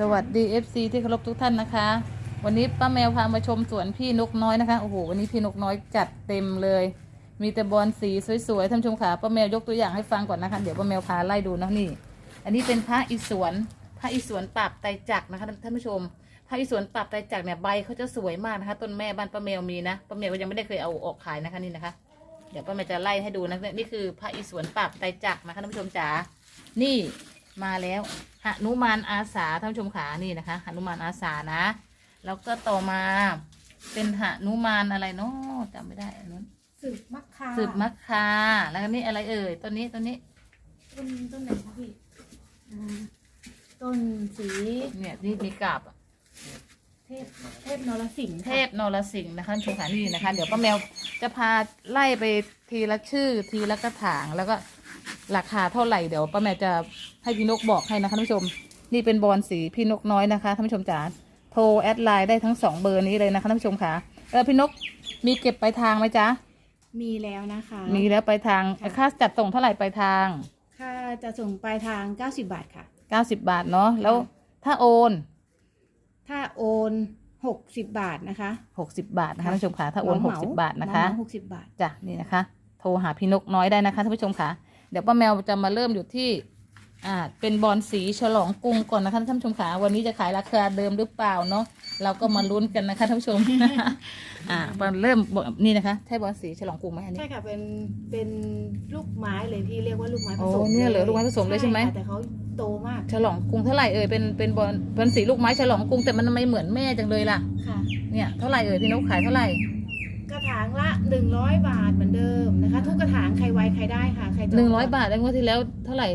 สวัสดี FC ที่เคารพทุกท่านนะคะ วันนี้ป้าแมวพามาชมสวนพี่นกน้อยนะคะโอ้โหวันนี้พี่นกน้อยจัดเต็มเลย มีแต่บอลสีสวยๆท่านชมค่ะป้าแมวยกตัวอย่างให้ฟังก่อนนะคะ เดี๋ยวป้าแมวพาไล่ดูนะนี่ อันนี้เป็นพระอิศวรพระอิศวรปราบไตจักนะคะท่านผู้ชมพระอิศวรปราบไตจักเนี่ยใบเขาจะสวยมากนะคะ ต้นแม่บ้านป้าแมวมีนะป้าแมวก็ยังไม่ได้เคยเอาออกขายนะคะนี่นะคะ เดี๋ยวป้าแมวจะไล่ให้ดูนะนี่คือพระอิศวรปราบไตจักนะคะท่านผู้ชมจ๋านี่ มาแล้วหนุมานอาสาท่านผู้ชมขานี่นะคะหนุมานอาสานะ แล้วก็ต่อมาเป็นหนุมานอะไรเนาะจำไม่ได้อันนู้นสืบมักคาสืบมักคาแล้วก็นี่อะไรเอ่ยต้นนี้ต้นนี้ต้นต้นไหนคะพี่อ่าต้นสีเนี่ยที่มีกาบอะเทพเทพนรสิงห์เทค่ะพนรสิงห์นะคะท่านผู้ชมขานี่นะคะ เดี๋ยวป้าแมวจะพาไล่ไปทีละชื่อทีละกระถางแล้วก็ ราคาเท่าไหร่เดี๋ยวป้าแมวจะให้พี่นกบอกให้นะคะท่านผู้ชม นี่เป็นบอลสีพี่นกน้อยนะคะท่านผู้ชมจ๋าโทรแอดไลน์ได้ทั้งสองเบอร์นี้เลยนะคะท่านผู้ชมค่ะเออพี่นกมีเก็บไปลายทางไหมจ๊ะมีแล้วนะคะ มีแล้วไปลายทางค่ะ ค่าจัดส่งเท่าไหร่ไปลายทาง ค่าจะส่งปลายทาง 90 บาทค่ะ 90 บาทเนาะแล้วถ้าโอน ถ้าโอน 60 บาทนะคะ60 บาทนะคะท่านผู้ชมค่ะถ้าโอน เหม60 บาทนะคะ เหม60 บาท จ้ะนี่นะคะ โทรหาพี่นกน้อยได้นะคะท่านผู้ชมค่ะ เดี๋ยวป้าแมวจะมาเริ่มอยู่ที่อ่าเป็นบอลสีฉลองกรุงก่อนนะคะท่านผู้ชมค่ะวันนี้จะขายราคาเดิมหรือเปล่าเนาะเราก็มาลุ้นกันนะคะท่านผู้ชม อ่าบอลเริ่มบอลนี่นะคะใช่บอลสีฉลองกรุงไหมอันนี้ ใช่ค่ะเป็นเป็นลูกไม้เลยพี่เรียกว่าลูกไม้ผโอ้สมเนี่ยเหรอลูกไม้ผสมเลยใช่ไหม ค่ะแต่เขาโตมากฉลองกรุงเท่าไหร่เอ่ยเป็นเป็นบอลบอลสีลูกไม้ฉลองกรุงแต่มันทำไมเหมือนแม่จังเลยล่ะค่ะ เนี่ยเท่าไหร่เอ่ยพี่นกขายเท่าไหร่ กระถางละ 100 บาทเหมือนเดิมนะคะ ทุกกระถางใครไวใครได้ค่ะใครจหนึ่งร้อยบาทแล้วงวดที่แล้วเท่าไหร่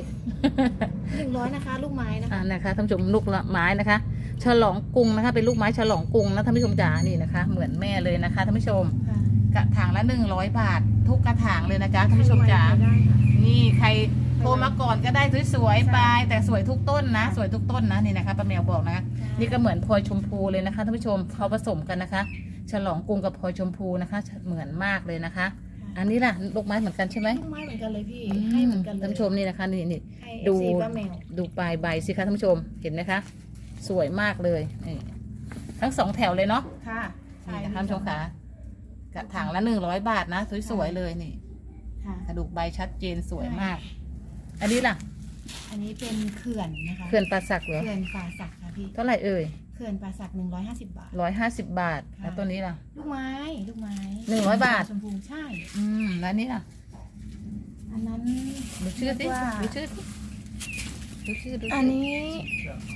หนึ่งร้อยนะคะ ลูกไม้นะคะอ่านะคะท่านผู้ชมลูกไม้นะคะ ฉลองกรุงนะคะ เป็นลูกไม้ฉลองกรุงนะท่านผู้ชมจ๋านี่นะคะ เหมือนแม่เลยนะคะท่านผู้ชม ค่ะกระถางละหนึ่งร้อยบาท ทุกกระถางเลยนะจ๊ะท่านผู้ชมจ๋า ใครไวใครได้ค่ะ นี่ใครโทรมาก่อนก็ได้สวยใช่ๆไปแต่สวยทุกต้นนะค่ะสวยทุกต้นนะนี่นะคะป้าแมวบอกนะคะนี่ก็เหมือนพลอยชมพูเลยนะคะท่านผู้ชมเขาผสมกันนะคะ ฉลองกรุงกับพลอยชมพูนะคะ เหมือนมากเลยนะคะ อันนี้ล่ะลูกไม้เหมือนกันใช่ไหมลูกไม้เหมือนกันเลยพี่อืให้เหมือนกันเลยท่านผู้ชมนี่นะคะนี่นี่ให้ดูสีป้าแมวดูปลายใบสิคะท่านผู้ชมเห็นไหมคะ สวยมากเลยนี่ทั้งสองแถวเลยเนาะค่ะนี่นะคะท่านผู้ชมคะกระถางละหนึ่งร้อยบาทนะสวยๆเลยนี่ ค่ะ กระดูกใบชัดเจนสวยมาก อันนี้ล่ะอันนี้เป็นเขื่อนนะคะเขื่อนป่าสักเหรอเขื่อนป่าสักค่ะพี่ เท่าไหร่เอ่ยเขื่อนป่าสักหนึ่งร้อยห้าสิบบาท ร้อยห้าสิบบาท ค่ะ แล้วตัวนี้ล่ะ ลูกไม้ลูกไม้หนึ่งร้อยบาท ชมพูใช่ อืม แล้วอันนี้ล่ะ อันนั้นดูชื่อสิเรียกว่าดูชื่อสิดูชื่อดูชื่อันนี้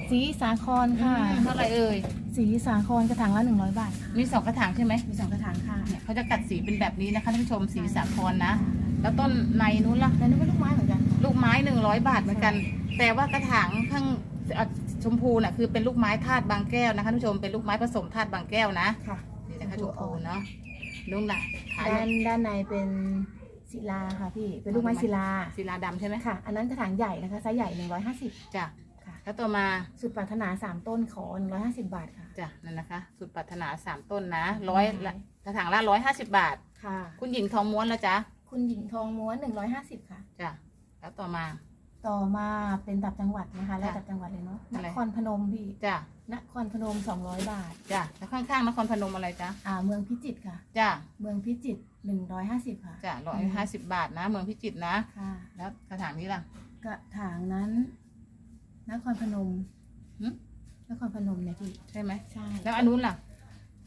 สีสาครค่ะค่ะเท่าไหร่เอ่ย สีสาครกระถางละหนึ่งร้อยบาทค่ะมีสองกระถางใช่ไหม มีสองกระถางค่ะเนี่ยเขาจะกัดสีเป็นแบบนี้นะคะท่านผู้ชมสีสาครนะ แล้วต้นในนู้นล่ะ แล้วนี่เป็นลูกไม้เหมือนกันค่ะลูกไม้หนึ่งร้อยบาทเหมือนกัน แต่ว่ากระถางข้างอะ ชมพูน่ะคือเป็นลูกไม้ธาตุบางแก้วนะคะท่านผู้ชมเป็นลูกไม้ผสมธาตุบางแก้วนะค่ะ นี่นะคะชมพูเนาะนุ่งล่ะขายด้านด้านในเป็นศิลาค่ะพี่ เป็นลูกไม้ศิลา ศิลาดำใช่ไหมค่ะ อันนั้นกระถางใหญ่นะคะไซส์ใหญ่หนึ่งร้อยห้าสิบจ้ะค่ะ แล้วต่อมาสุดปรารถนาสามต้นขอหนึ่งร้อยห้าสิบบาทค่ะ จ้ะนั่นนะคะ สุดปรารถนาสามต้นนะร้อยละกระถางละร้อยห้าสิบบาท ค่ะ คุณหญิงทองม้วนแล้วจ๊ะคุณหญิงทองม้วนหนึ่งร้อยห้าสิบค่ะ จ้ะแล้วต่อมา ต่อมาเป็นตับจังหวัดนะคะและค่ะตับจังหวัดเลยเนาะนอะไร ครพนมพี่จ้ะนครพนมสองร้อยบาท จ้ะแล้วข้างๆนครพนมอะไรจ๊ะอ่า เมืองพิจิตรค่ะ จ้ะเมืองพิจิตรหนึ่งร้อยห้าสิบค่ะจ้ะร้อยห้าสิบบาทนะ เมืองพิจิตรนะ ค่ะ แล้วกระถางนี้ล่ะ กระถางนั้น นครพนมหึ นครพนมเนี่ยพี่ใช่ไหมใช่แล้วอันนู้นล่ะ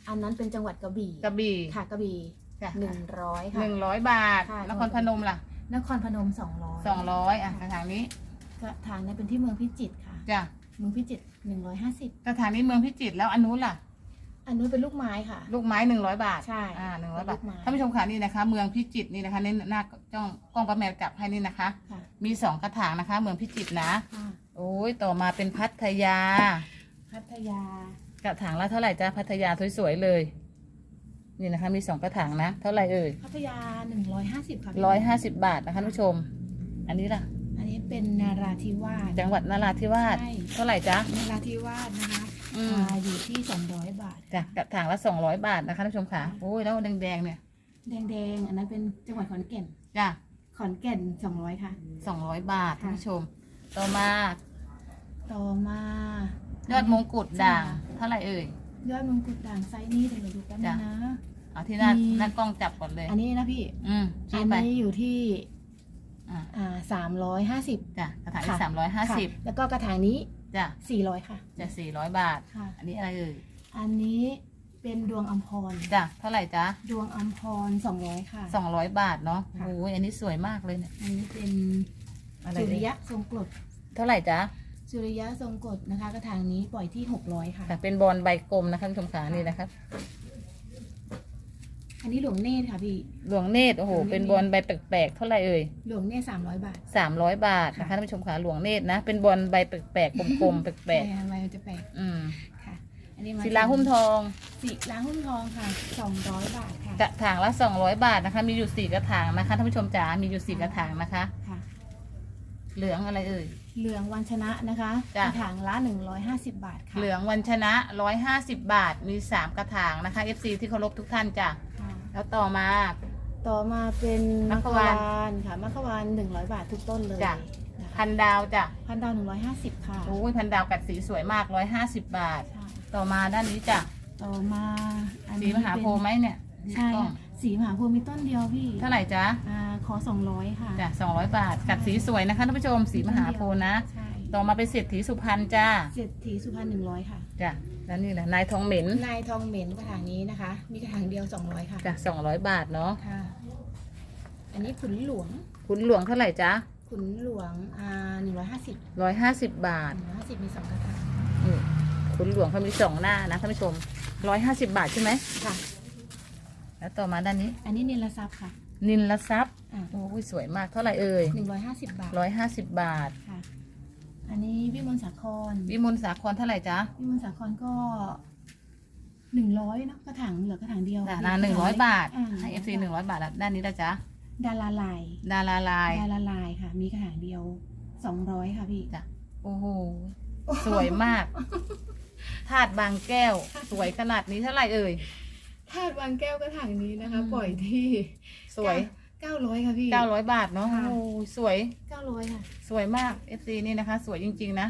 อันนั้นเป็นจังหวัดกระบี่กระบี่ค่ะกระบี่จ้ะหนึ่งร้อยหค่ะนึ่งร้อยบาทค่ะ นครพนมล่ะ นครพนมสองร้อยสองร้อยอะกระถางนี้กระถางเนี่ยเป็นที่เมืองพิจิตรค่ะ จ้ะเมืองพิจิตรหนึ่งร้อยห้าสิบกระถางนี้เมืองพิจิตรแล้วอันนู้นล่ะ อันนู้นเป็นลูกไม้ค่ะ ลูกไม้หนึ่งร้อยบาทใช่อ่าหนึ่งร้อยบาทลูกไม้ท่านผู้ชมค่ะนี่นะคะ เมืองพิจิตรนี่นะคะนี่หน้าจ้องกล้องป้าแมวจับให้นี่นะคะค่ะมีสองกระถางนะคะ เมืองพิจิตรนะค่ะโอ้ยต่อมาเป็นพัทยา พัทยากระถางละเท่าไหร่จ้าพัทยาสวยๆเลย นี่นะคะมีสองกระถางนะ เท่าไหร่เอ่ยพัทยาหนึ่งร้อยห้าสิบค่ะพี่ร้อยห้าสิบบาทนะคะท่านผู้ชม อันนี้ล่ะ อันนี้เป็นนาราธิวาสจังหวัดนราธิวาสใช่เท่าไหร่จ๊ะ นาราธิวาสนะคะอืม อ่าอยู่ที่สองร้อยบาทจ้ะกระถางละสองร้อยบาทนะคะท่านผู้ชมค่ะโอ้ยแล้วแดงๆเนี่ยแดงๆ อันนั้นเป็นจังหวัดขอนแก่น จ้ะขอนแก่นสองร้อยค่ะ สองร้อยบาทค่ะท่านผู้ชม ต่อมาต่อมายอดมงกุฎด่างจ้ะเท่าไหร่เอ่ย ยอดมงกุฎด่างไซส์นี้เดี๋ยวเราดูแป๊บนึงนะ เอาที่หน้ามี หน้ากล้องจับก่อนเลย อันนี้นะพี่ อืมอัชี้นไปนี้อยู่ที่อ่าอ่าสามร้อยห้าสิบ จ้ะกระถางที่สามร้อยห้าสิบแล้วก็กระถางนี้จ้ะสี่ร้อยค่ะ จะสี่ร้อยบาท ค่ะ อันนี้อะไรเอ่ยอันนี้เป็นดวงอัมพร จ้ะเท่าไหร่จ๊ะดวงอัมพรสองร้อยค่ะ สองร้อยบาทเนาะค่ะ โอ้ยอันนี้สวยมากเลยเนี่ยอันนี้เป็นอะไรสุริเนี่ยยะทรงกรดเท่าไหร่จ๊ะ สุริยะทรงกรดนะคะ กระถางนี้ปล่อยที่หกร้อยค่ะแต่เป็นบอลใบกลมนะคะคุณผู้ชมขานี่นะครับอันนี้หลวงเนตรค่ะพี่ หลวงเนตรโอ้โหหลวงเนตร เป็นบอลใบแปลกๆเท่าไหร่เอ่ยหลวงเนตรสามร้อยบาท สามร้อยบาทนะคะค่ะ ท่านผู้ชมขาหลวงเนตรนะ เป็นบอลใบแปลกๆกลมๆแปลกใช่ใบมันจะแปลกๆอืมค่ะ อันนี้มาศิลาหุ้มทองศิลาหุ้มทองค่ะสองร้อยบาทค่ะกระถางละสองร้อยบาทนะคะ มีอยู่สี่กระถางนะคะท่านผู้ชมจ๋ามีอยู่สี่กระถางนะคะ ค่ะ เหลืองอะไรเอ่ย เหลืองวันชนะนะคะจ้ะ กระถางละหนึ่งร้อยห้าสิบบาทค่ะเหลืองวันชนะร้อยห้าสิบบาท มีสามกระถางนะคะ FC ที่เคารพทุกท่านจ้ะ ค่ะแล้วต่อมา ต่อมาเป็นมัมัคคควาควานนค่ะมัคควานหนึ่งร้อยบาททุกต้นเลยจ้ะ นะคะพันดาวจ้ะพันดาวหนึ่งร้อยห้าสิบค่ะโอ้ยพันดาวกัดสีสวยมากร้อยห้าสิบบาท ใช่ต่อมาด้านนี้จ้ะ ต่อมาอันสีนี้มหาโพธิ์ไหมเนี่ยใช่กล้องค่ะ สีมหาโพธิ์มีต้นเดียวพี่เท่าไหร่จ๊ะอ่าขอสองร้อยค่ะ จ้ะสองร้อยบาทกัดสีสวยนะคะท่านผู้ชมสีมหาโพธิ์นะ ใช่ต่อมาเป็นเศรษฐีสุพรรณจ้าเศรษฐีสุพรรณหนึ่งร้อยค่ะ จ้ะแล้วนี่แหละนายทองเหม็นนายทองเหม็นกระถางนี้นะคะ มีกระถางเดียวสองร้อยค่ะ จ้ะสองร้อยบาทเนาะค่ะ อันนี้ขุนหลวง คุณหลวงเท่าไหร่จ๊ะขุนหลวงอ่าหนึ่งร้อยห้าสิบร้อยห้าสิบบาท หนึ่งร้อยห้าสิบมีสองกระถางนี่คุณหลวงเขามีสองหน้านะท่านผู้ชมร้อยห้าสิบบาทใช่ไหมค่ะ แล้วต่อมาด้านนี้ อันนี้เนรทรัพย์ค่ะ นินละซับอ่าโอ้ยสวยมากเท่าไหร่เอ่ยหนึ่งร้อยห้าสิบบาทร้อยห้าสิบบาท ค่ะ อันนี้วิมลสาคร วิมลสาครเท่าไหร่จ๊ะวิมลสาครก็หนึ่งร้อยเนอะกระถางเหลือกระถางเดียวน่ะนะหนึ่งร้อยบาทอ่ให้เอฟซีหนึ่งร้อยบาทแล้วด้านนี้ละจ๊ะดาราลายดาราลายดาราลายค่ะ มีกระถางเดียวสองร้อยค่ะพี่จ้ะโอ้โหสวยมากธาตุบางแก้ว สวยขนาดนี้เท่าไหร่เอ่ย ธาตุบางแก้วกระถางนี้นะคะ อืม ปล่อยที่สวย เก้าร้อยค่ะพี่ 900 บาทเนาะค่ะ โอ้โหสวยเก้าร้อยค่ะสวยมาก FC นี่นะคะ สวยจริง ๆ นะ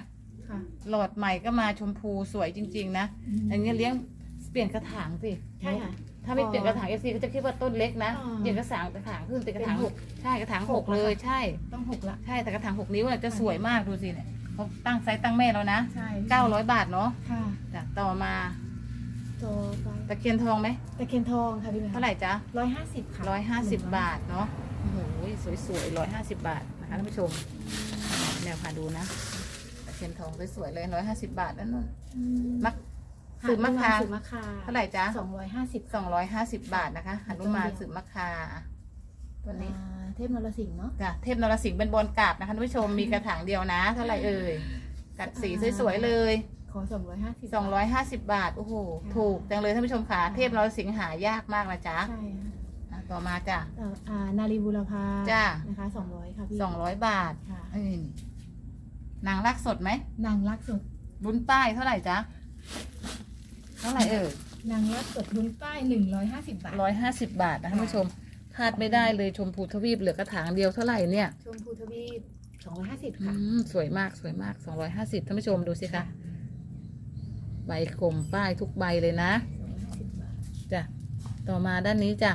ค่ะหลอดใหม่ก็มาชมพูสวยจริง ๆ นะ อันนี้เลี้ยงเปลี่ยนกระถางสิใช่ค่ะ ถ้าไม่เปลี่ยนกระถาง FC ก็จะคิดว่าต้นเล็กนะอ๋อเปลี่ยนกระถางกระถางขึ้นเป็นกระถางเป็นหกใช่กระถางหหกกแล้วเลยค่ะใช่ ต้องหกละ ใช่แต่กระถางหกนิ้วน่ะจะสวยมากดูสิเนี่ยเขาตั้งไซส์ตั้งแม่แล้วนะใช่900 บาทเนาะค่ะ จ้ะต่อมา ต่อไปตะเคียนทองไหมตะเคียนทองค่ะพี่เท่าไหร่จ๊ะร้อยห้าสิบค่ะร้อยห้าสิบบาทเนาะโอ้โหสวยๆร้อยห้าสิบบาทนะคะท่านผู้ชมแนวพาดูนะตะเคียนทองสวยๆเลยร้อยห้าสิบบาทนั่นนู่นอืมมักสืบมะคาสืบมะคาเท่าไหร่จ๊ะสองร้อยห้าสิบสองร้อยห้าสิบบาทนะคะหนุมานสืบมะคาตัวนี้เทพนรสิงห์เนาะจ้ะเทพนรสิงห์เป็นบอลกราบนะคะท่านผู้ชมมีกระถางเดียวนะ เท่าไหร่เอ่ยกัดสีสวยๆเลยข อสองร้อยห้าสิบสองร้อยห้าสิบบาท โอ้โหค่ะถูกจังเลยท่านผู้ชมค่ะ เทพนรสิงห์หายากมากนะจ๊ะใช่ค่ะอะต่อมาจ้ะ เอ่ออ่านารีบุรพาจ้ะนะคะสองร้อยค่ะพี่สองร้อยบาทค่ะเอ้ยนางรักสดไหม นางรักสดบุญป้ายเท่าไหร่จ๊ะ เท่าไหร่เอ่ย นางรักสดบุญป้ายหนึ่งร้อยห้าสิบบาท ร้อยห้าสิบบาทนะท่านผู้ชมพลาดไม่ได้เลยชมพูทวีปเหลือกระถางเดียวเท่าไหร่เนี่ยชมพูทวีปสองร้อยห้าสิบอืค่ะมสวยมากสวยมากสองร้อยห้าสิบท่านผู้ชมดูสิคะ ใบกลมป้ายทุกใบเลยนะสองร้อยห้าสิบบาทจ้ะต่อมาด้านนี้จ้ะ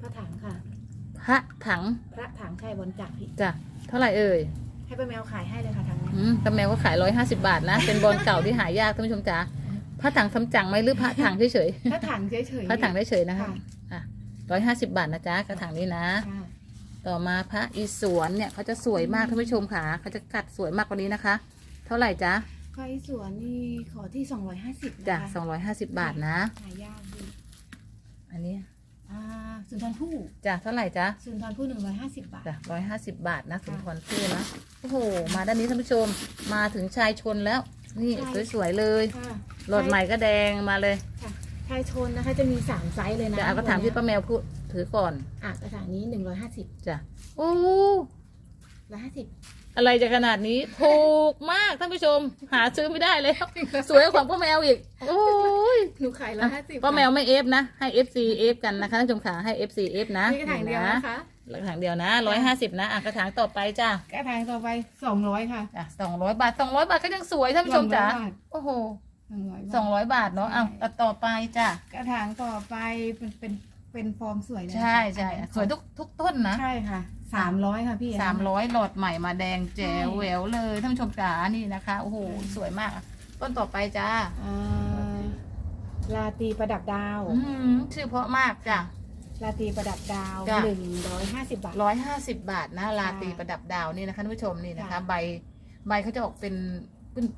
พระถังค่ะ พระถังพระถังชัยบนจักรพี่จ้ะเท่าไหร่เอ่ยให้ป้าแมวขายให้เลยค่ะทางนี้อืมตาแมวก็ขายร้อยห้าสิบาทนะ เป็นบอลเก่าที่หายากท่านผู้ชมจ๋าพระถังทำจังไหมหรือพระถังเฉยพระถังเฉยๆๆพระถังได้เฉยๆนะคะค่ะอะร้อยห้าสิบาทนะจ๊ะกระถางนี้นะ ค่ะต่อมาพระอีสวนเนี่ยเขาจะสวยมากท่านผู้ชมค่ะเขาจะกัดสวยมากกว่านี้นะคะ เท่าไหร่จ๊ะ ใครสวนนี่ขอที่สองร้อยห้าสิบนะคะจ้ะสองร้อยห้าสิบบาทนะ หายากดีอันนี้อ่าสุนทรภู่จ้ะเท่าไหร่จ๊ะสุนทรภู่หนึ่งร้อยห้าสิบบาทจ้ะร้อยห้าสิบบาทนะสุนค่ะทรภู่นะโอ้โห มาด้านนี้ท่านผู้ชมมาถึงชายชนแล้ว นี่ใช่สวยๆเลยค่ะหลอดใหม่ก็แดงมาเลยค่ะชายชนนะคะจะมีสามไซส์เลยนะจะเอากระถางที่ป้าแมวพูดถือก่อน อะกระถางนี้หนึ่งร้อยห้าสิบจ้ะโอ้ร้อยห้าสิบ อะไรจะขนาดนี้ ถูกมากท่านผู้ชม หาซื้อไม่ได้แล้วสวยกว่าป้าแมวอีก โอ้ยหนูขายละห้าสิบป้าแมวไม่เอฟนะ ให้ FC เอฟกันนะคะท่านผู้ชมขาให้ FC เอฟนะนี่กระถางเดียวนะคะกระถางเดียวนะร้อยห้าสิบนะอะกระถางต่อไปจ้ากระถางต่อไปสองร้อยค่ะอะสองร้อยบาทสองร้อยบาทก็ยังสวยท่านผู้ชมจ๋า200บาทโอ้โหสองร้อยสองร้อยบาทเนาะอะต่อต่อไปจ้ากระถางต่อไปเป็นเป็น เป็นฟอร์มสวยเลยนะคะใช่ใช่อันนี้สวยทุกทุกต้นนะ ใช่ค่ะสามร้อยค่ะพี่สามร้อยหลอดใหม่มาแดงแจ๋วใช่ แหววเลยท่านผู้ชมจ๋านี่นะคะ โอ้โหใช่สวยมากอะต้นต่อไปจ้าอ่าลาตรีประดับดาว อืมชื่อเพราะมากจ้ะ ลาตรีประดับดาวจ้ะ หนึ่งร้อยห้าสิบบาท ร้อยห้าสิบบาทนะ ลาตรีค่ะประดับดาวนี่นะคะท่านผู้ชมนี่นะคะ ค่ะ ใบใบเขาจะออกเป็น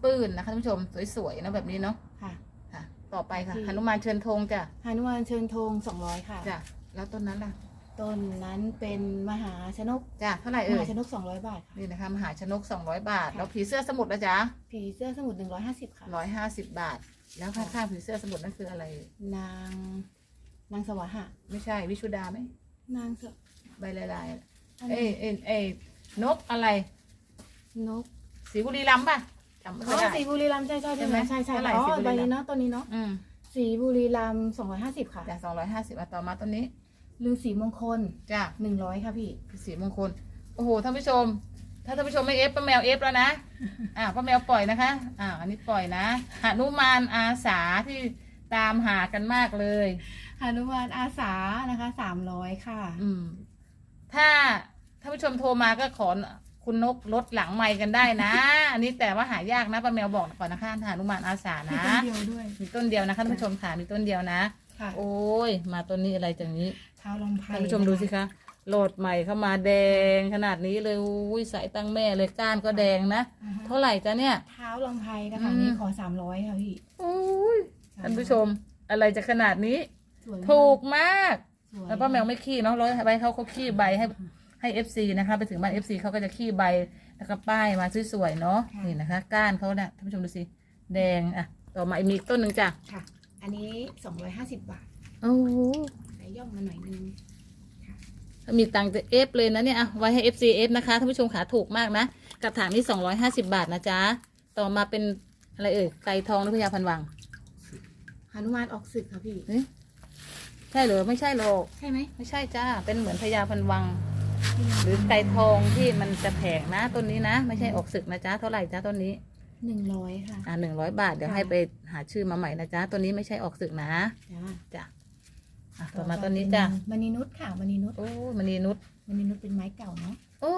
ปื้นๆนะคะท่านผู้ชมสวยๆนะแบบนี้เนาะค่ะค่ะ ต่อไปค่ะที่หนุมานเชิญธงจ้ะฮานุมานเชิญธงสองร้อยค่ะ จ้ะแล้วต้นนั้นล่ะ ต้นนั้นเป็นมหาชนก จ้ะเท่าไหร่มเอ่ยหาชนกสองร้อยบาทค่ะ นี่นะคะมหาชนกสองร้อยบาท ค่ะ แล้วผีเสื้อสมุทรนะจ๊ะผีเสื้อสมุทรหนึ่งร้อยห้าสิบค่ะร้อยห้าสิบบาท แล้วข้างๆผีเสื้อสมุทรนั่นคืออะไร นาง นางสวะหะไม่ใช่วิชุดาไหมนางสใบลายๆอะอันเอ้ยนี้เอ้ยเอ้ยนกอะไรนก สีบุรีรัมย์ป่ะจำไม่อ๋อได้ สีบุรีรัมย์ใช่ใช่ใช่ไหมใช่ใช่ไหมใช่เท่าไหร่อ๋อสีบุรีรัมย์ ใบนี้เนาะต้นนี้เนาะอืมสีบุรีรัมย์สองร้อยห้าสิบค่ะจ้ะสองร้อยห้าสิบต่อมาต้นนี้ลือสีมงคลจ้ะหนึ่งร้อยค่ะพี่สีมงคล โอ้โหท่านผู้ชม ถ้าท่านผู้ชมไม่เอฟป้าแมวเอฟแล้วนะ อ่าป้าแมวปล่อยนะคะอ่าอันนี้ปล่อยนะหนุมานอาสาที่ตามหากันมากเลยฮานุมานอาสานะคะสามร้อยค่ะ อืม ถ้าท่านผู้ชมโทรมาก็ขอ คุณนกลดหลังไมค์กันได้นะ อันนี้แต่ว่าหายากนะป้าแมวบอกก่อนนะคะหนุมานอาสามีนะ ต้นเดียวด้วย มีต้นเดียวนะคะท่านผู้ชมค่ะมีต้นเดียวนะ ค่ะโอ้ย มาต้นนี้อะไรจังนี้เท้าลำไพท่านผู้ชมดูสิคะโหลดใหม่เข้ามาแดงขนาดนี้เลยอุ้ยใส่ตั้งแม่เลยก้านก็แดงนะ อ่าฮะเท่าไหร่จ๊ะเนี่ย เท้าลำไพกระถางนี้อืมขอสามร้อยค่ะพี่อุ้ยท่านผู้ชมอะไรจะขนาดนี้ สวยถูกมาก สวยแล้วป้าแมวไม่ขี้เนาะร้อยใบเขาเขาขี้ใบให้ ให้เอฟซีนะคะ ไปถึงบ้านเอฟซีเขาก็จะขี้ใบแล้วก็ป้ายมาสวยๆเนาะนี่นะคะ ก้านเขาเนี่ยท่านผู้ชมดูสิแดงอะต่อมาอีกมีอีกต้นหนึ่งจ้ะค่ะ อันนี้สองร้อยห้าสิบบาทโอ้โหใส่ย่อมมาหน่อยนึง ถ้ามีตังค์จะเอฟเลยนะเนี่ยอะไว้ให้เอฟซีเอฟนะคะท่านผู้ชมขาถูกมากนะกระถางนี่สองร้อยห้าสิบาทนะจ๊ะต่อมาเป็นอะไรเอ่ยไก่ทองหรือพญาพันวังฮานุมานออกศึกค่ะพี่เอ๊ะใช่เหรอไม่ใช่หรอก ใช่ไหมไม่ใช่จ้า เป็นเหมือนพญาพันวัง หรือไก่ทองที่มันจะแพงนะต้นนี้นะ ไม่ใช่ออกศึกนะจ๊ะเท่าไหร่จ้าต้นนี้หนึ่งร้อยค่ะ อ่าหนึ่งร้อยบาทเดี๋ยวจ้ะให้ไปหาชื่อมาใหม่นะจ๊ะต้นนี้ไม่ใช่ออกศึกนะจ้าจ้ะอะต่อมาต้นนี้จ้ะมณีนุชค่ะมณีนุชโอ้มณีนุชมณีนุชเป็นไม้เก่าเนาะ โอ้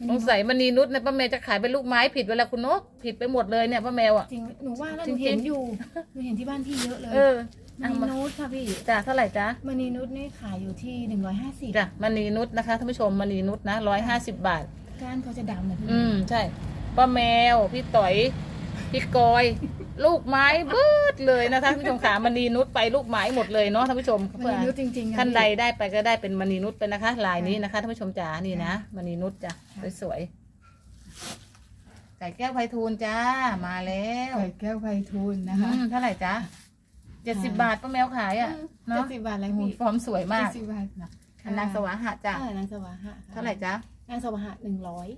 มณีนุชสงสัยมณีนุชเนี่ยป้าแมวจะขายเป็นลูกไม้ผิดเวลาคุณนกผิดไปหมดเลยเนี่ยป้าแมวอะ จริง หนูว่าแล้วหจรินูงๆ เห็นอยู่ หนูเห็นที่บ้านพี่เยอะเลย เออ มเอาณีมานุชค่ะพี่จ้ะเท่าไหร่จ๊ะมณีนุชนี่ขายอยู่ที่หนึ่งร้อยห้าสิบจ้ะมณีนุชนะคะท่านผู้ชมมณีนุชนะร้อยห้าสิบบาท ก้านเขาจะดำนะพี่อืมใช่ป้าแมว พี่ต่อย พี่กอย ลูกไม้เบิดเลยนะคะท่านผู้ชมขามณีนุชไปลูกไม้หมดเลยเนาะท่านผู้ชมมณีนุชจริงๆค่ะท่านพี่ใดได้ไปก็ได้เป็นมณีนุชไปนะคะ ลายนี้นะคะท่านผู้ชมจ๋านี่นะมณีนุชจ้ะค่ะสวยๆไก่แก้วไพฑูรย์จ้ามาแล้วไข่แก้วไพฑูรย์นะอืคะ มเท่าไหร่จ๊ะ เจ็ดสิบบาทป้าแมวขายอะเจ็เนาะดสิบบาทอะไรโอ้โหพี่ฟอร์มสวยมากเจ็ดสิบบาทอันนางสวาหะจ้ะเออนางสวาหะค่ะเท่าไหร่จ๊ะนางสวาหะหนึ่งร้อย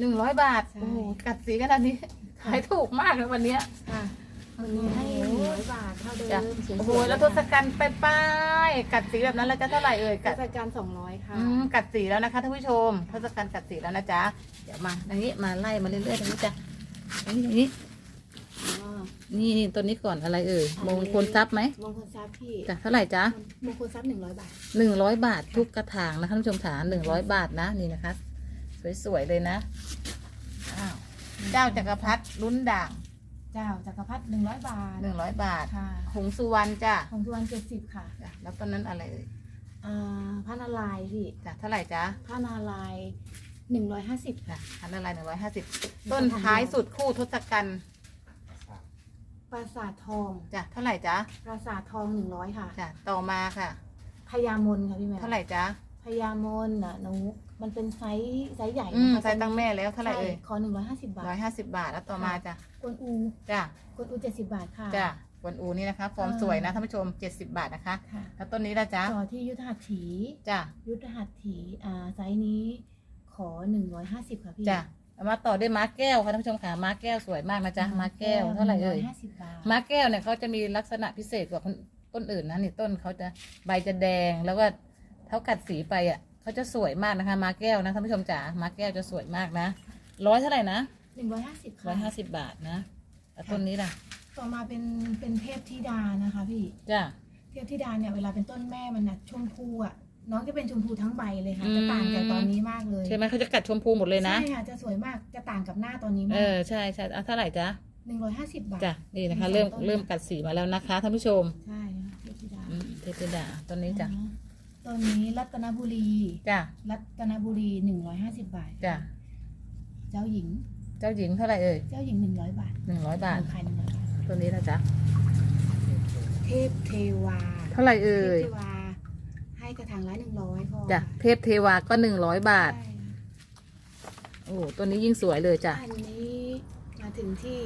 หนึ่งร้อยบาทใช่ โอ้โหกัดสีขนาดนี้ขายถูกมากเลยวันเนี้ย ค่ะวันนี้ให้หนึ่งร้อยบาทเท่าเดิจ้ะ มสวยๆโอ้โหแล้วทศกัณฐ์ไปป้ายกัดสีแบบนั้นแล้วจะเท่าไหร่เอ่ยกักัดดจัดการสองร้อยค่ะ อืมกัดสีแล้วนะคะท่านผู้ชมทศกัณฐ์กัดสีแล้วนะจ๊ะ เดี๋ยวมาอย่างนี้มาไล่มาเรื่อยๆตรงนี้จ้ะอย่างนี้อย่างนี้อ๋อ นี่นี่ตัวนี้ก่อนอะไรเอ่ยมงคลทรัพย์ไหมมงคลทรัพย์พี่จ้ะเท่าไหร่จ๊ะมงคลทรัพย์หนึ่งร้อยบาทหนึ่งร้อยบาททุกกระถางนะคะท่านผู้ชมถาหนึ่งร้อยบาทนะนี่นะคะ สวยๆเลยนะอ้าวเจ้าจักรพรรดิลุ้นด่างเจ้าจักรพรรดิหนึ่งร้อยบาทหนึ่งร้อยบาทค่ะหงสุวรรณจ้ะของทุกวันเจ็ดสิบค่ะจ้ะแล้วต้นนั้นอะไรเอ่ยอ่าพระนารายณ์พี่จ้ะเท่าไหร่จ๊ะพระนารายณ์หนึ่งร้อยห้าสิบ จ้ะอันนั้นอะไรหนึ่งร้อยห้าสิบต้นท้ายสุดคู่ทศกัณฐ์ ปราสาททองจ้ะเท่าไหร่จ๊ะปราสาททองหนึ่งร้อยค่ะจ้ะต่อมาค่ะ พญามนค่ะพี่แม่เท่าไหร่จ๊ะพญามนน่ะหนูมันเป็นไซส์ไซส์ใหญ่อืมนะคะใส่ตังค์แม่แล้วเท่าไหร่เอ่ยใช่ขอหนึ่งร้อยห้าสิบบาทร้อยห้าสิบบาทแล้วต่อมาจ้ะกวนอูจ้ะกวนอูเจ็ดสิบบาทค่ะ จ้ะกวนอูนี่นะคะ ฟอร์มอ่าสวยนะท่านผู้ชมเจ็ดสิบบาทนะคะ ค่ะแล้วต้นนี้ละจ๊ะต่อที่ยุทธหัตถีจ้ะยุทธหัตถีอ่าไซส์นี้ขอหนึ่งร้อยห้าสิบค่ะพี่ จ้ะ เอามาต่อด้วยม้าแก้วค่ะท่านผู้ชมค่ะม้าแก้วสวยมากนะจ๊ะม้าแก้วเท่าไหร่เอ่ยห้าสิบบาทม้าแก้วเนี่ยเขาจะมีลักษณะพิเศษกว่าคนต้นอื่นนะนี่ต้นเขาจะใบจะแดงแล้วก็เขากัดสีไปอะเขาจะสวยมากนะคะม้าแก้วนะท่านผู้ชมจ๋าม้าแก้วจะสวยมากนะร้อยเท่าไหร่นะหนึ่งร้อยห้าสิบร้อยห้าค่ะสิบบาทนะแล้วต้นนี้ล่ะต่อมาเป็นเป็นเทพธิดานะคะพี่ จ้าเทพธิดาเนี่ยเวลาเป็นต้นแม่มันนะชมพูอะ น้องจะเป็นชมพูทั้งใบเลยค่ะอืมจะต่างจากตอนนี้มากเลยใช่ไหมเขาจะกัดชมพูหมดเลยนะใช่ค่ะจะสวยมากจะต่างกับหน้าตอนนี้เอมากอใช่ใช่เอาเท่าไหร่จ๊ะหนึ่งร้อยห้าสิบบาทจ้ะนี่นะคะมีสองเริ่มต้นเริ่มกัดสีมาแล้วนะคะท่านผู้ชมใช่ค่ะเทพธิดาอืมเทพธิดาต้นนี้จ้ะอ่าต้นนี้รัตนบุรีจ้ะรัตนบุรีหนึ่งร้อยห้าสิบบาทจ้ะเจ้าหญิง เจ้าหญิงเท่าไหร่เอ่ยเจ้าหญิงหนึ่งร้อยบาทหนึ่งร้อยบาทขายหนึ่งร้อยบาทต้นนี้นะจ๊ะเทพเทวาเท่าไหร่เอ่เทพยเทวา ให้กระถางละหนึ่งร้อยพอจ้ะเทพเทวาก็หนึ่งร้อยบาทใช่ค่ะโอ้ตัวนี้ยิ่งสวยเลยจ้ะ อันนี้มาถึงที่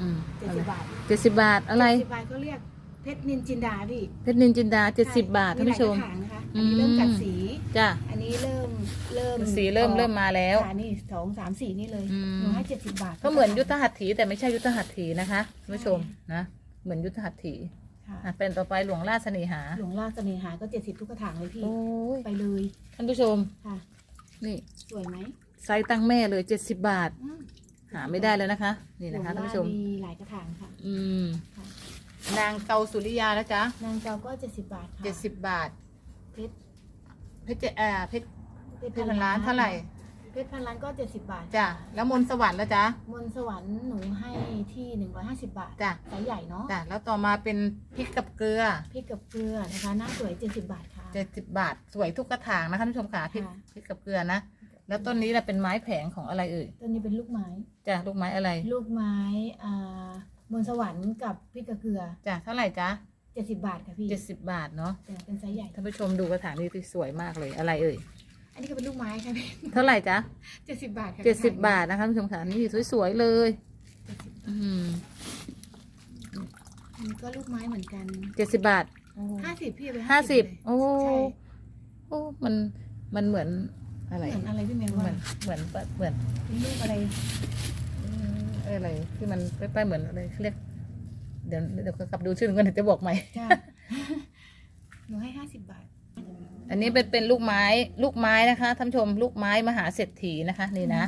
อืมเจ็ดสิบบาทเจ็ดสิบบาทอะไร เจ็ดสิบบาทเขาเรียกเพชรนินจินดาพี่เพชรนินจินดาเจ็ดสิบบาทท่านผู้ชม หลยกระถางนะคะอันนี้เริ่มกัดสี จ้ะ อันนี้เริ่มเริ่มสีเริ่มออกเริ่มมาแล้วค่ะนี่สองสามสี่นี่เลยอืม หนูให้เจ็ดสิบบาทก็เหมือนยุทธหัตถีแต่ไม่ใช่ยุทธหัตถีนะคะท่านผู้ชมนะ เหมือนยุทธหัตถี ค่ะอะเป็นต่อไปหลวงราชเสน่หาหลวงราชเสน่หาก็เจ็ดสิบทุกกระถางเลยพี่ โอ้ยไปเลยท่านผู้ชมค่ะ นี่สวยไหมไซส์ตั้งแม่เลยเจ็ดสิบบาท อืมหาไม่ได้แล้วนะคะ นี่หลวนะงคะท่านราชผู้ชม มีหลายกระถางค่ะ อืม ค่ะ นางเกาสุริยานะจ๊ะนางเจ้าก็เจ็ดสิบบาทค่ะเจ็ดสิบบาท เพชรเพชรเจอ่าเพชรเพชรพันล้านเท่าไหร่ เพชรพันล้านก็เจ็ดสิบบาทจ้ะแล้วมนต์สวรรค์แล้วจ๊ะมนต์สวรรค์หนูให้ที่หนึ่งร้อยห้าสิบบาทจ้ะไซส์ใหญ่เนาะจ้ะแล้วต่อมาเป็นพริกกับเกลือพริกกับเกลือนะคะหน้าสวยเจ็ดสิบบาทค่ะ เจ็ดสิบบาทสวยทุกกระถางนะคะท่านผู้ชมค่ะพริกค่ะ พริกกับเกลือนะแล้วต้นนี้ล่ะเป็นไม้แผงของอะไรเอ่ยต้นนี้เป็นลูกไม้ จ้ะลูกไม้อะไรลูกไม้อ่ามนต์สวรรค์กับพริกกับเกลือจ้ะเท่าไหร่จ๊ะเจ็ดสิบบาทค่ะพี่เจ็ดสิบบาทเนาะ แต่เป็นไซส์ใหญ่ท่านผู้ชมดูกระถางนี้ที่สวยมากเลยอะไรเอ่ย อันนี้ก็เป็นลูกไม้ค่ะพี่เท่าไหร่จ๊ะเจ็ดสิบบาทค่ะเจ็ดสิบบาทนะคะท่านผู้ชมค่ะนี่สวยๆเลย70อืมอันนี้ก็ลูกไม้เหมือนกันเจ็ดสิบบาทห้าสิบพี่ไปห้าสิบเลยโอ้ใช่โอ้มันมันเหมือนอะไรเหมือนอะไรพี่เมย์เหมืว่าอนเหมือนเหมือนเป็นลูกอะไรเอออะไรที่มันใกล้ๆเหมือนอะไรเขาเรียกเดี๋ยวเดี๋ยวกลับดูชื่อกันเดี๋ยวจะบอกใหม่จ้าหนูให้ห้าสิบบาท อันนี้เป็นเป็นลูกไม้ลูกไม้นะคะท่านผู้ชมลูกไม้มหาเศรษฐีนะคะนี่นะ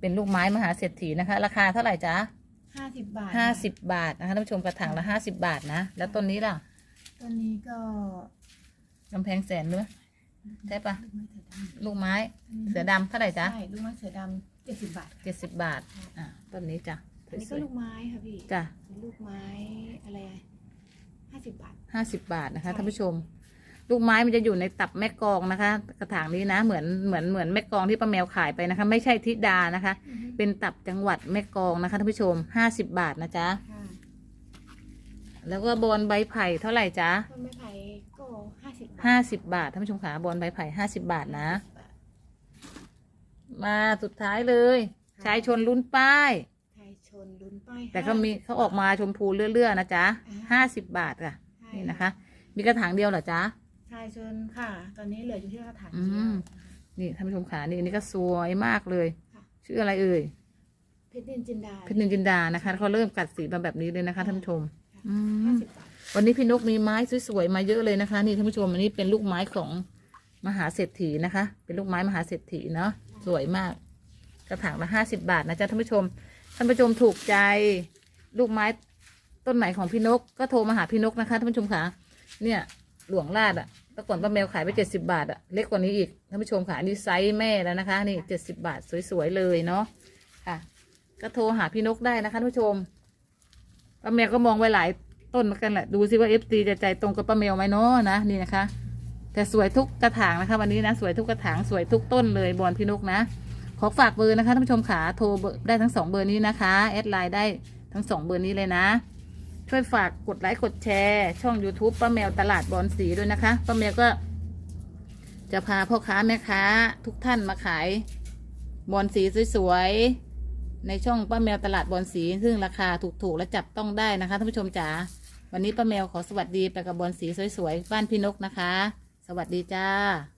เป็นลูกไม้มหาเศรษฐีนะคะ ราคาเท่าไหร่จ๊ะห้าสิบบาทห้าสิบบาทนะคะท่านผู้ชมกระถางละห้าสิบบาทนะ แล้วต้นนี้ล่ะต้นนี้ก็กำแพงแสนด้วยใช่ปะลูกไม้เสือดำลูกไม้เสือดำเท่าไหร่จ๊ะใช่ลูกไม้เสือดำเจ็ดสิบบาทค่ะเจ็ดสิบบาทอะต้นนี้จ้ะอันนี้สก็วยลูกไม้ค่ะพี่ๆจ้ะเป็นลูกไม้อะไรห้าสิบบาทห้าสิบบาทนะคะใช่ท่านผู้ชม ลูกไม้มันจะอยู่ในตับแม่กองนะคะ กระถางนี้นะ เหมือนเหมือนเหมือนแม่กองที่ป้าแมวขายไปนะคะ ไม่ใช่ทิดานะคะ เป็นตับจังหวัดแม่กองนะคะท่านผู้ชมห้าสิบบาทนะจ๊ะค่ะแล้วก็บอลใบไผ่เท่าไหร่จ๊ะต้นไม้ไผ่ก็ห้าสิบบาทห้าสิบบาทท่านผู้ชมขาบอลใบไผ่ห้าสิบบาทนะ มาสุดท้ายเลย ชายชนลุ้นป้าย ไทยชนลุ้นป้ายแต่ก็มีเขาออกมาชมพูเลื่อๆนะจ๊ะห้าสิบบาทค่ะใช่นี่นะคะ มีกระถางเดียวเหรอจ๊ะ ไทยชนค่ะ ตอนนี้เหลืออยู่ที่กระถางอืเดียวม นี่ท่านผู้ชมขานี่อันนี้ก็สวยมากเลยค่ะชื่ออะไรเอ่ยเพชรดินจินดาเพชรนินจินดานะคะเขาเริ่มกัดสีมาแบบนี้เลยนะคะท่านผู้ชม อืห้ามสิบบาทวันนี้พี่นกมีไม้สวยๆมาเยอะเลยนะคะ นี่ท่านผู้ชมอันนี้เป็นลูกไม้ของมหาเศรษฐีนะคะ เป็นลูกไม้มหาเศรษฐีเนาะสวยมาก กระถางละห้าสิบาทนะจ๊ะท่านผู้ชม ท่านผู้ชมถูกใจ ลูกไม้ต้นไหนของพี่นกก็โทรมาหาพี่นกนะคะท่านผู้ชมค่ะเนี่ยหลวงลาดอะ แต่ก่อนป้าแมวขายไปเจ็ดสิบาทอะเล็กกว่านี้อีกท่านผู้ชมค่ะอันนี้ไซส์แม่แล้วนะคะ นี่เจ็ดสิบาทสวยๆเลยเนาะค่ะ ก็โทรหาพี่นกได้นะคะท่านผู้ชมป้าแมวก็มองไว้หลายต้นเหมือนกันแหละดูซิว่าเอฟซีจะใจตรงกับป้าแมวไหมเนาะนะนี่นะคะ แต่สวยทุกกระถางนะคะ วันนี้นะสวยทุกกระถางสวยทุกต้นเลยบอลพี่นกนะขอฝากเบอร์นะคะท่านผู้ชมขาโทรได้ทั้งสองเบอร์นี้นะคะแอดไลน์ได้ทั้งสองเบอร์นี้เลยนะ ช่วยฝากกดไลค์กดแชร์ ช่อง YouTube ป้าแมวตลาดบอลสีด้วยนะคะป้าแมวก็ จะพาพ่อค้าแม่ค้า ทุกท่านมาขายบอลสีสวยๆในช่องป้าแมวตลาดบอลสีซึ่งราคาถูกๆและจับต้องได้นะคะท่านผู้ชมจ๋าวันนี้ป้าแมวขอสวัสดีไปกับบอลสีสวยๆบ้านพี่นกนะคะ สวัสดีจ้า